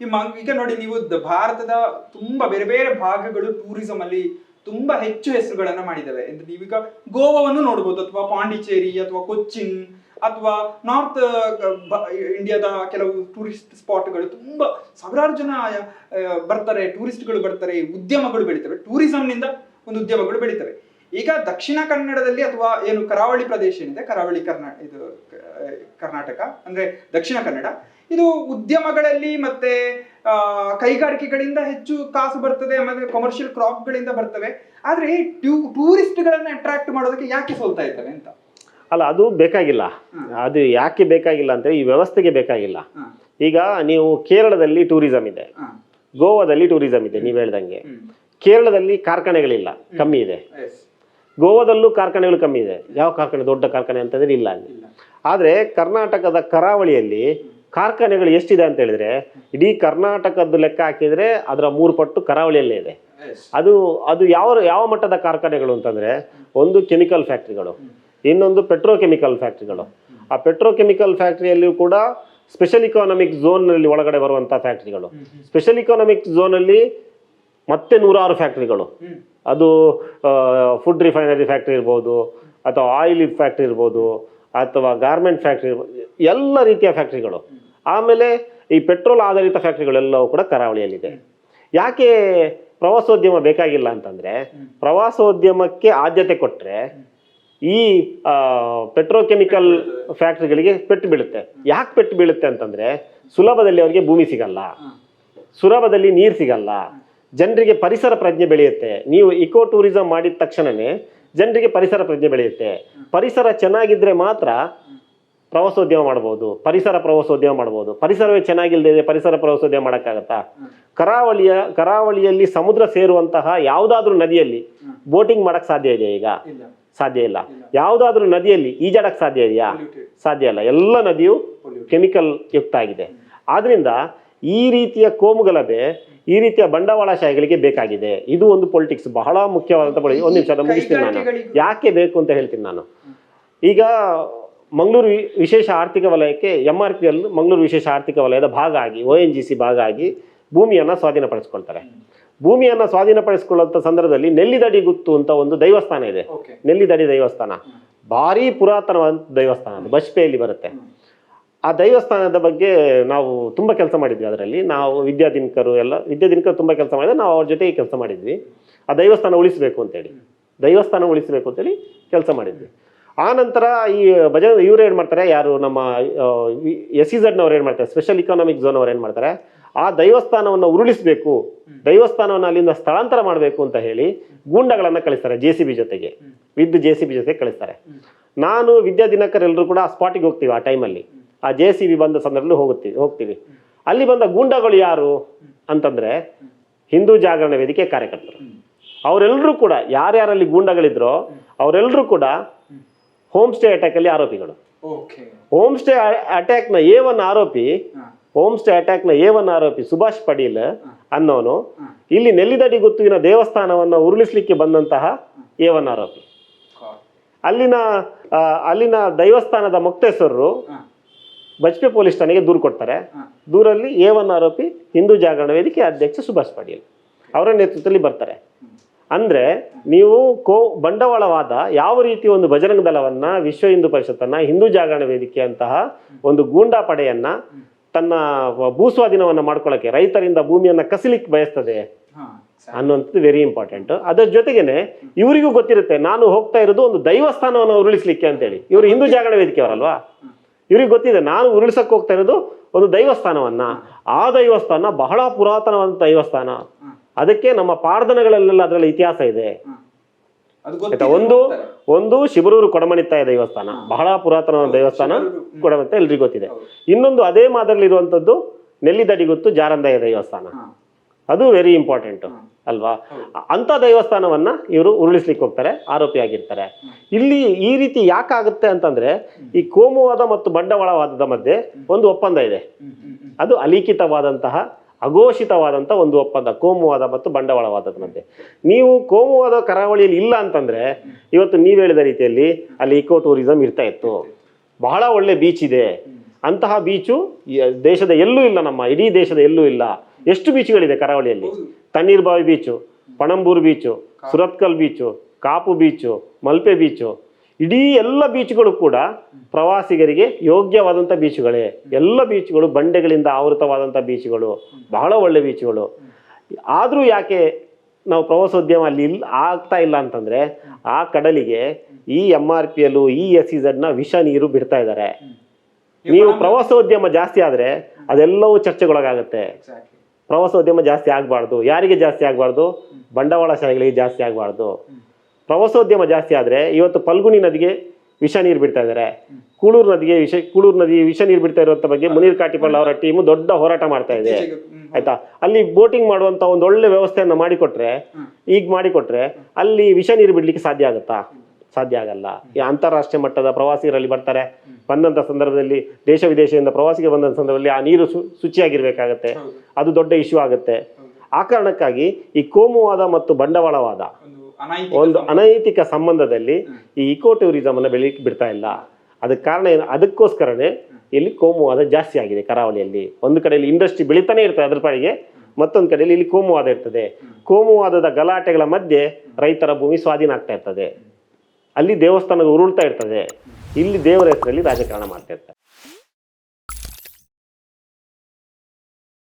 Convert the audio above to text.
ಈ ಮಂಗ್- ಈಗ ನೋಡಿ ನೀವು ಭಾರತದ ತುಂಬಾ ಬೇರೆ ಬೇರೆ ಭಾಗಗಳು ಟೂರಿಸಂ ಅಲ್ಲಿ ತುಂಬಾ ಹೆಚ್ಚು ಹೆಸರುಗಳನ್ನ ಮಾಡಿದ್ದಾವೆ ಅಂದ್ರೆ ನೀವೀಗ ಗೋವಾವನ್ನು ನೋಡ್ಬೋದು, ಅಥವಾ ಪಾಂಡಿಚೇರಿ, ಅಥವಾ ಕೊಚ್ಚಿನ್, ಅಥವಾ ನಾರ್ತ್ ಇಂಡಿಯಾದ ಕೆಲವು ಟೂರಿಸ್ಟ್ ಸ್ಪಾಟ್ಗಳು ತುಂಬಾ ಸಾವಿರಾರು ಜನ ಬರ್ತಾರೆ ಟೂರಿಸ್ಟ್ಗಳು ಬರ್ತಾರೆ, ಉದ್ಯಮಗಳು ಬೆಳಿತವೆ. ಟೂರಿಸಂನಿಂದ ಒಂದು ಉದ್ಯಮಗಳು ಬೆಳಿತವೆ. ಈಗ ದಕ್ಷಿಣ ಕನ್ನಡದಲ್ಲಿ ಅಥವಾ ಏನು ಕರಾವಳಿ ಪ್ರದೇಶ ಏನಿದೆ? ಕರಾವಳಿ ಕರ್ನಾ, ಇದು ಕರ್ನಾಟಕ, ಅಂದ್ರೆ ದಕ್ಷಿಣ ಕನ್ನಡ. ಇದು ಉದ್ಯಮಗಳಲ್ಲಿ ಮತ್ತೆ ಕೈಗಾರಿಕೆಗಳಿಂದ ಹೆಚ್ಚು ಕಾಸು ಬರ್ತದೆ ಮತ್ತೆ ಕಮರ್ಷಿಯಲ್ ಕ್ರಾಪ್ಗಳಿಂದ ಬರ್ತವೆ. ಆದ್ರೆ ಟೂರಿಸ್ಟ್ಗಳನ್ನ ಅಟ್ರಾಕ್ಟ್ ಮಾಡೋದಕ್ಕೆ ಯಾಕೆ ಸೋಲ್ತಾ ಇದ್ದಾರೆ ಅಂತ? ಅಲ್ಲ ಅದು ಬೇಕಾಗಿಲ್ಲ. ಅದು ಯಾಕೆ ಬೇಕಾಗಿಲ್ಲ ಅಂದ್ರೆ ಈ ವ್ಯವಸ್ಥೆಗೆ ಬೇಕಾಗಿಲ್ಲ. ಈಗ ನೀವು ಕೇರಳದಲ್ಲಿ ಟೂರಿಸಂ ಇದೆ. ಗೋವಾದಲ್ಲಿ ಟೂರಿಸಂ ಇದೆ ನೀವು ಹೇಳ್ದಂಗೆ. ಕೇರಳದಲ್ಲಿ ಕಾರ್ಖಾನೆಗಳಿಲ್ಲ ಕಮ್ಮಿ ಇದೆ. ಗೋವಾದಲ್ಲೂ ಕಾರ್ಖಾನೆಗಳು ಕಮ್ಮಿ ಇದೆ. ಯಾವ ಕಾರ್ಖಾನೆ ದೊಡ್ಡ ಕಾರ್ಖಾನೆ ಅಂತಂದ್ರೆ ಇಲ್ಲ. ಅಲ್ಲಿ ಇಲ್ಲ. ಆದರೆ ಕರ್ನಾಟಕದ ಕರಾವಳಿಯಲ್ಲಿ ಕಾರ್ಖಾನೆಗಳು ಎಷ್ಟಿದೆ ಅಂತ ಹೇಳಿದ್ರೆ ಇಡೀ ಕರ್ನಾಟಕದ ಲೆಕ್ಕ ಹಾಕಿದ್ರೆ ಅದರ ಮೂರು ಪಟ್ಟು ಕರಾವಳಿಯಲ್ಲೇ ಇದೆ. ಅದು ಅದು ಯಾವ ಯಾವ ಮಟ್ಟದ ಕಾರ್ಖಾನೆಗಳು ಅಂತಂದ್ರೆ ಒಂದು ಕೆಮಿಕಲ್ ಫ್ಯಾಕ್ಟ್ರಿಗಳು ಇನ್ನೊಂದು ಪೆಟ್ರೋಕೆಮಿಕಲ್ ಫ್ಯಾಕ್ಟ್ರಿಗಳು. ಆ ಪೆಟ್ರೋಕೆಮಿಕಲ್ ಫ್ಯಾಕ್ಟ್ರಿಯಲ್ಲಿಯೂ ಕೂಡ ಸ್ಪೆಷಲ್ ಇಕಾನಮಿಕ್ ಝೋನ್ನಲ್ಲಿ ಒಳಗಡೆ ಬರುವಂಥ ಫ್ಯಾಕ್ಟ್ರಿಗಳು. ಸ್ಪೆಷಲ್ ಇಕಾನಮಿಕ್ ಝೋನಲ್ಲಿ ಮತ್ತೆ ನೂರಾರು ಫ್ಯಾಕ್ಟ್ರಿಗಳು. ಅದು ಫುಡ್ ರಿಫೈನರಿ ಫ್ಯಾಕ್ಟ್ರಿ ಇರ್ಬೋದು ಅಥವಾ ಆಯಿಲ್ ಫ್ಯಾಕ್ಟ್ರಿ ಇರ್ಬೋದು ಅಥವಾ ಗಾರ್ಮೆಂಟ್ ಫ್ಯಾಕ್ಟ್ರಿ ಇರ್ಬೋದು ಎಲ್ಲ ರೀತಿಯ ಫ್ಯಾಕ್ಟ್ರಿಗಳು. ಆಮೇಲೆ ಈ ಪೆಟ್ರೋಲ್ ಆಧಾರಿತ ಫ್ಯಾಕ್ಟ್ರಿಗಳೆಲ್ಲವೂ ಕೂಡ ಕರಾವಳಿಯಲ್ಲಿದೆ. ಯಾಕೆ ಪ್ರವಾಸೋದ್ಯಮ ಬೇಕಾಗಿಲ್ಲ ಅಂತಂದರೆ ಪ್ರವಾಸೋದ್ಯಮಕ್ಕೆ ಆದ್ಯತೆ ಕೊಟ್ಟರೆ ಈ ಪೆಟ್ರೋಕೆಮಿಕಲ್ ಫ್ಯಾಕ್ಟ್ರಿಗಳಿಗೆ ಪೆಟ್ಟು ಬೀಳುತ್ತೆ. ಯಾಕೆ ಪೆಟ್ಟು ಬೀಳುತ್ತೆ ಅಂತಂದರೆ ಸುಲಭದಲ್ಲಿ ಅವರಿಗೆ ಭೂಮಿ ಸಿಗಲ್ಲ. ಸುಲಭದಲ್ಲಿ ನೀರು ಸಿಗಲ್ಲ. ಜನರಿಗೆ ಪರಿಸರ ಪ್ರಜ್ಞೆ ಬೆಳೆಯುತ್ತೆ. ನೀವು ಇಕೋ ಟೂರಿಸಂ ಮಾಡಿದ ತಕ್ಷಣವೇ ಜನರಿಗೆ ಪರಿಸರ ಪ್ರಜ್ಞೆ ಬೆಳೆಯುತ್ತೆ. ಪರಿಸರ ಚೆನ್ನಾಗಿದ್ದರೆ ಮಾತ್ರ ಪ್ರವಾಸೋದ್ಯಮ ಮಾಡ್ಬೋದು ಪರಿಸರ ಪ್ರವಾಸೋದ್ಯಮ ಮಾಡ್ಬೋದು. ಪರಿಸರವೇ ಚೆನ್ನಾಗಿಲ್ಲದೆ ಪರಿಸರ ಪ್ರವಾಸೋದ್ಯಮ ಮಾಡೋಕ್ಕಾಗತ್ತಾ? ಕರಾವಳಿಯ ಕರಾವಳಿಯಲ್ಲಿ ಸಮುದ್ರ ಸೇರುವಂತಹ ಯಾವುದಾದ್ರೂ ನದಿಯಲ್ಲಿ ಬೋಟಿಂಗ್ ಮಾಡಕ್ಕೆ ಸಾಧ್ಯ ಇದೆಯಾ ಈಗ? ಸಾಧ್ಯ ಇಲ್ಲ. ಯಾವುದಾದ್ರೂ ನದಿಯಲ್ಲಿ ಈಜಾಡೋಕ್ಕೆ ಸಾಧ್ಯ ಇದೆಯಾ? ಸಾಧ್ಯ ಇಲ್ಲ. ಎಲ್ಲ ನದಿಯು ಕೆಮಿಕಲ್ ಯುಕ್ತ ಆಗಿದೆ. ಆದ್ರಿಂದ ಈ ರೀತಿಯ ಕೋಮುಗಲಭೆ ಈ ರೀತಿಯ ಬಂಡವಾಳಶಾಹಿಗಳಿಗೆ ಬೇಕಾಗಿದೆ. ಇದು ಒಂದು ಪೊಲಿಟಿಕ್ಸ್ ಬಹಳ ಮುಖ್ಯವಾದಂಥ ಒಂದು ನಿಮಿಷ ಮುಗಿಸ್ತೀನಿ ನಾನು. ಯಾಕೆ ಬೇಕು ಅಂತ ಹೇಳ್ತೀನಿ ನಾನು. ಈಗ ಮಂಗಳೂರು ವಿ- ವಿಶೇಷ ಆರ್ಥಿಕ ವಲಯಕ್ಕೆ M R P L Mangaluru ವಿಶೇಷ ಆರ್ಥಿಕ ವಲಯದ ಭಾಗ ಆಗಿ ಒ ಎನ್ ಜಿ ಸಿ ಭಾಗ ಆಗಿ ಭೂಮಿಯನ್ನು ಸ್ವಾಧೀನಪಡಿಸ್ಕೊಳ್ತಾರೆ. ಭೂಮಿಯನ್ನು ಸ್ವಾಧೀನಪಡಿಸ್ಕೊಳ್ಳುವಂಥ ಸಂದರ್ಭದಲ್ಲಿ ನೆಲ್ಲಿದಡಿ ಗುತ್ತು ಅಂತ ಒಂದು ದೈವಸ್ಥಾನ ಇದೆ. ನೆಲ್ಲಿದಡಿ ದೇವಸ್ಥಾನ. ಭಾರಿ ಪುರಾತನವಾದ ದೇವಸ್ಥಾನ ಅದು ಬಜ್ಪೆಯಲ್ಲಿ ಬರುತ್ತೆ. ಆ ದೇವಸ್ಥಾನದ ಬಗ್ಗೆ ನಾವು ತುಂಬ ಕೆಲಸ ಮಾಡಿದ್ವಿ ಅದರಲ್ಲಿ. ನಾವು ವಿದ್ಯಾದಿನಕರು ಎಲ್ಲ ವಿದ್ಯಾದಿನಕರು ತುಂಬ ಕೆಲಸ ಮಾಡಿದ್ರೆ ನಾವು ಅವ್ರ ಜೊತೆಗೆ ಕೆಲಸ ಮಾಡಿದ್ವಿ. ಆ ದೇವಸ್ಥಾನ ಉಳಿಸಬೇಕು ಅಂತೇಳಿ. ದೈವಸ್ಥಾನ ಉಳಿಸಬೇಕು ಅಂತೇಳಿ ಕೆಲಸ ಮಾಡಿದ್ವಿ. ಆ ನಂತರ ಈ ಭಜ ಇವ್ರು ಏನು ಮಾಡ್ತಾರೆ, ಯಾರು ನಮ್ಮ ಎಸ್ ಸಿ ಝಡ್ನವ್ರು ಏನು ಮಾಡ್ತಾರೆ ಸ್ಪೆಷಲ್ ಎಕನಾಮಿಕ್ ಝೋನ್ ಅವ್ರು ಏನು ಮಾಡ್ತಾರೆ, ಆ ದೈವಸ್ಥಾನವನ್ನು ಉರುಳಿಸಬೇಕು, ದೈವಸ್ಥಾನವನ್ನು ಅಲ್ಲಿಂದ ಸ್ಥಳಾಂತರ ಮಾಡಬೇಕು ಅಂತ ಹೇಳಿ ಗೂಂಡಗಳನ್ನು ಕಳಿಸ್ತಾರೆ ಜೆ ಜೊತೆಗೆ. ವಿದ್ ಜೆ ಸಿ ಜೊತೆಗೆ ಕಳಿಸ್ತಾರೆ. ನಾನು ವಿದ್ಯಾ ದಿನಕರ್ ಎಲ್ಲರೂ ಕೂಡ ಆ ಸ್ಪಾಟಿಗೆ ಹೋಗ್ತೀವಿ ಆ ಟೈಮಲ್ಲಿ ಆ ಜೆ ಸಿ ಬಿ ಬಂದ ಸಂದರ್ಭದಲ್ಲಿ ಹೋಗುತ್ತೀವಿ ಹೋಗ್ತೀವಿ. ಅಲ್ಲಿ ಬಂದ ಗೂಂಡಗಳು ಯಾರು ಅಂತಂದರೆ ಹಿಂದೂ ಜಾಗರಣ ವೇದಿಕೆ ಕಾರ್ಯಕರ್ತರು. ಅವರೆಲ್ಲರೂ ಕೂಡ ಯಾರ್ಯಾರಲ್ಲಿ ಗೂಂಡಗಳಿದ್ರೋ ಅವರೆಲ್ಲರೂ ಕೂಡ ಹೋಮ್ ಸ್ಟೇ ಅಟ್ಯಾಕ್ ಅಲ್ಲಿ ಆರೋಪಿಗಳು. ಹೋಮ್ ಸ್ಟೇ ಅಟ್ಯಾಕ್ನ ಎ ಒನ್ ಆರೋಪಿ ಹೋಮ್ ಸ್ಟೇ ಅಟ್ಯಾಕ್ನ ಎ ಒನ್ ಆರೋಪಿ ಸುಭಾಷ್ ಪಡೀಲ್ ಅನ್ನೋನು. ಇಲ್ಲಿ ನೆಲ್ಲಿದಡಿ ಗುತ್ತುವಿನ ದೇವಸ್ಥಾನವನ್ನು ಉರುಳಿಸ್ಲಿಕ್ಕೆ ಬಂದಂತಹ ಎ ಒನ್ ಆರೋಪಿ. ಅಲ್ಲಿನ ಅಲ್ಲಿನ ದೈವಸ್ಥಾನದ ಮುಕ್ತೇಶ್ವರರು ಬಜ್ಪೆ ಪೊಲೀಸ್ ಠಾಣೆಗೆ ದೂರು ಕೊಡ್ತಾರೆ. ದೂರಲ್ಲಿ ಎ ಒನ್ ಆರೋಪಿ ಹಿಂದೂ ಜಾಗರಣ ವೇದಿಕೆ ಅಧ್ಯಕ್ಷ ಸುಭಾಷ್ ಪಾಟೀಲ್. ಅವರ ನೇತೃತ್ವದಲ್ಲಿ ಬರ್ತಾರೆ. ಅಂದ್ರೆ ನೀವು ಕೋ ಬಂಡವಾಳವಾದ ಯಾವ ರೀತಿ ಒಂದು ಬಜರಂಗ ದಳವನ್ನ ವಿಶ್ವ ಹಿಂದೂ ಪರಿಷತ್ತನ್ನ ಹಿಂದೂ ಜಾಗರಣ ವೇದಿಕೆ ಅಂತಹ ಒಂದು ಗೂಂಡಾ ಪಡೆಯನ್ನ ತನ್ನ ಭೂಸ್ವಾಧೀನವನ್ನ ಮಾಡ್ಕೊಳ್ಳೋಕೆ ರೈತರಿಂದ ಭೂಮಿಯನ್ನು ಕಸಿಲಿಕ್ಕೆ ಬಯಸ್ತದೆ ಅನ್ನುವಂಥದ್ದು ವೆರಿ ಇಂಪಾರ್ಟೆಂಟ್ ಅದರ ಜೊತೆಗೇನೆ ಇವರಿಗೂ ಗೊತ್ತಿರುತ್ತೆ ನಾನು ಹೋಗ್ತಾ ಇರೋದು ಒಂದು ದೈವಸ್ಥಾನವನ್ನು ಉರುಳಿಸ್ಲಿಕ್ಕೆ ಅಂತೇಳಿ. ಇವರು ಹಿಂದೂ ಜಾಗರಣ ವೇದಿಕೆ ಅವರಲ್ವಾ ಇವ್ರಿಗೆ ಗೊತ್ತಿದೆ ನಾನು ಉರುಳಿಸಕ್ಕೆ ಹೋಗ್ತಾ ಇರೋದು ಒಂದು ದೈವಸ್ಥಾನವನ್ನ ಆ ದೈವಸ್ಥಾನ ಬಹಳ ಪುರಾತನವಾದ ದೈವಸ್ಥಾನ ಅದಕ್ಕೆ ನಮ್ಮ ಪಾರ್ದನಗಳಲ್ಲೆಲ್ಲ ಅದರಲ್ಲಿ ಇತಿಹಾಸ ಇದೆ. ಅದು ಆಯ್ತಾ ಒಂದು. ಒಂದು ಶಿಬರೂರು ಕೊಡಮಣಿತ್ತಾಯ ದೇವಸ್ಥಾನ. ಬಹಳ ಪುರಾತನ ದೇವಸ್ಥಾನ ಶಿಬರೂರು, ಹ್ಮ್. ಕೊಡಮಣಿತ್ತ ಎಲ್ರಿಗೂ ಗೊತ್ತಿದೆ. ಇನ್ನೊಂದು ಅದೇ ಮಾದರಿಯಲ್ಲಿರುವಂಥದ್ದು ನೆಲ್ಲಿದಡಿ ಗೊತ್ತು ಜಾರಂದಾಯ ದೇವಸ್ಥಾನ. ಅದು ವೆರಿ ಇಂಪಾರ್ಟೆಂಟ್ ಅಲ್ವಾ? ಅಂತ ದೇವಸ್ಥಾನವನ್ನ ಇವರು ಉರುಳಿಸ್ಲಿಕ್ಕೆ ಹೋಗ್ತಾರೆ ಆರೋಪಿಯಾಗಿರ್ತಾರೆ ಇಲ್ಲಿ ಈ ರೀತಿ ಯಾಕಾಗುತ್ತೆ ಅಂತಂದ್ರೆ ಈ ಕೋಮುವಾದ ಮತ್ತು ಬಂಡವಾಳವಾದದ ಮಧ್ಯೆ ಒಂದು ಒಪ್ಪಂದ ಇದೆ. ಅದು ಅಲಿಖಿತವಾದಂತಹ ಅಘೋಷಿತವಾದಂಥ ಒಂದು ಒಪ್ಪಂದ, ಕೋಮುವಾದ ಮತ್ತು ಬಂಡವಾಳವಾದದಂತೆ ನೀವು ಕೋಮುವಾದ ಕರಾವಳಿಯಲ್ಲಿ ಇಲ್ಲ ಅಂತಂದರೆ, ಇವತ್ತು ನೀವು ಹೇಳಿದ ರೀತಿಯಲ್ಲಿ ಅಲ್ಲಿ ಇಕೋ ಟೂರಿಸಂ ಇರ್ತಾ ಇತ್ತು. ಬಹಳ ಒಳ್ಳೆ ಬೀಚ್ ಇದೆ. ಅಂತಹ ಬೀಚು ದೇಶದ ಎಲ್ಲೂ ಇಲ್ಲ ನಮ್ಮ, ಇಡೀ ದೇಶದ ಎಲ್ಲೂ ಇಲ್ಲ. ಎಷ್ಟು ಬೀಚ್ಗಳಿದೆ ಕರಾವಳಿಯಲ್ಲಿ? Tannirbavi Tannirbavi beach Panambur beach Surathkal beach Kapu beach Malpe beach ಇಡೀ ಎಲ್ಲ ಬೀಚ್ಗಳು ಕೂಡ ಪ್ರವಾಸಿಗರಿಗೆ ಯೋಗ್ಯವಾದಂಥ ಬೀಚ್ಗಳೇ. ಎಲ್ಲ ಬೀಚ್ಗಳು ಬಂಡೆಗಳಿಂದ ಆವೃತವಾದಂಥ ಬೀಚ್ಗಳು. ಬಹಳ ಒಳ್ಳೆ ಬೀಚ್ಗಳು. ಆದರೂ ಯಾಕೆ ನಾವು ಪ್ರವಾಸೋದ್ಯಮ ಅಲ್ಲಿ ಇಲ್ಲ ಆಗ್ತಾ ಇಲ್ಲ ಅಂತಂದರೆ ಆ ಕಡಲಿಗೆ ಈ ಎಂ ಆರ್ ಪಿ ಎಲ್ಲು ಈ ಎಸ್ ಸಿ ಝಡ್ನ ವಿಷ ನೀರು ಬಿಡ್ತಾ ಇದ್ದಾರೆ ನೀವು ಪ್ರವಾಸೋದ್ಯಮ ಜಾಸ್ತಿ ಆದರೆ ಅದೆಲ್ಲವೂ ಚರ್ಚೆಗೊಳಗಾಗುತ್ತೆ. ಪ್ರವಾಸೋದ್ಯಮ ಜಾಸ್ತಿ ಆಗಬಾರ್ದು. ಯಾರಿಗೆ ಜಾಸ್ತಿ ಆಗಬಾರ್ದು? ಬಂಡವಾಳಶಾಹಿಗಳಿಗೆ ಜಾಸ್ತಿ ಆಗಬಾರ್ದು. ಪ್ರವಾಸೋದ್ಯಮ ಜಾಸ್ತಿ ಆದರೆ ಇವತ್ತು ಪಲ್ಗುಣಿ ನದಿಗೆ ವಿಷ ನೀರು ಬಿಡ್ತಾ ಇದ್ದಾರೆ ಕೂಳೂರು ನದಿಗೆ ವಿಷ ಕೂಳೂರು ನದಿ ವಿಷ ನೀರು ಬಿಡ್ತಾ ಇರುವಂತ ಬಗ್ಗೆ ಮುನೀರ್ ಕಾಟಿಪಳ್ಳ ಅವರ ಟೀಮು ದೊಡ್ಡ ಹೋರಾಟ ಮಾಡ್ತಾ ಇದೆ. ಆಯಿತಾ? ಅಲ್ಲಿ ಬೋಟಿಂಗ್ ಮಾಡುವಂತ ಒಂದು ಒಳ್ಳೆ ವ್ಯವಸ್ಥೆಯನ್ನು ಮಾಡಿಕೊಟ್ರೆ. ಈಗ ಮಾಡಿಕೊಟ್ರೆ ಅಲ್ಲಿ ವಿಷ ನೀರು ಬಿಡ್ಲಿಕ್ಕೆ ಸಾಧ್ಯ ಆಗುತ್ತಾ? ಸಾಧ್ಯ ಆಗಲ್ಲ. ಈ ಅಂತಾರಾಷ್ಟ್ರೀಯ ಮಟ್ಟದ ಪ್ರವಾಸಿಗರಲ್ಲಿ ಬರ್ತಾರೆ. ಬಂದಂತ ಸಂದರ್ಭದಲ್ಲಿ ದೇಶ ವಿದೇಶದಿಂದ ಪ್ರವಾಸಿಗೆ ಬಂದಂಥ ಸಂದರ್ಭದಲ್ಲಿ ಆ ನೀರು ಶು ಶುಚಿಯಾಗಿರ್ಬೇಕಾಗತ್ತೆ. ಅದು ದೊಡ್ಡ ಇಶ್ಯೂ ಆಗುತ್ತೆ. ಆ ಕಾರಣಕ್ಕಾಗಿ ಈ ಕೋಮುವಾದ ಮತ್ತು ಬಂಡವಾಳವಾದ ಒಂದು ಅನೈತಿಕ ಸಂಬಂಧದಲ್ಲಿ ಈ ಇಕೋ ಟೂರಿಸಮ್ ಅನ್ನ ಬೆಳೀಲಿಕ್ಕೆ ಬಿಡ್ತಾ ಇಲ್ಲ. ಅದಕ್ಕೆ ಕಾರಣ ಏನು? ಅದಕ್ಕೋಸ್ಕರನೇ ಇಲ್ಲಿ ಕೋಮುವಾದ ಜಾಸ್ತಿ ಆಗಿದೆ ಕರಾವಳಿಯಲ್ಲಿ. ಒಂದು ಕಡೆಯಲ್ಲಿ ಇಂಡಸ್ಟ್ರಿ ಬೆಳಿತಾನೆ ಇರ್ತದೆ ಅದ್ರ ಪಾಡಿಗೆ ಮತ್ತೊಂದು ಕಡೆಯಲ್ಲಿ ಇಲ್ಲಿ ಕೋಮುವಾದ ಇರ್ತದೆ. ಕೋಮುವಾದದ ಗಲಾಟೆಗಳ ಮಧ್ಯೆ ರೈತರ ಭೂಮಿ ಸ್ವಾಧೀನ ಆಗ್ತಾ ಇರ್ತದೆ. ಅಲ್ಲಿ ದೇವಸ್ಥಾನಗಳು ಉರುಳ್ತಾ ಇರ್ತದೆ. ಇಲ್ಲಿ ದೇವರ ಹೆಸರಲ್ಲಿ ರಾಜಕಾರಣ ಮಾಡ್ತಾ ಇರ್ತಾರೆ.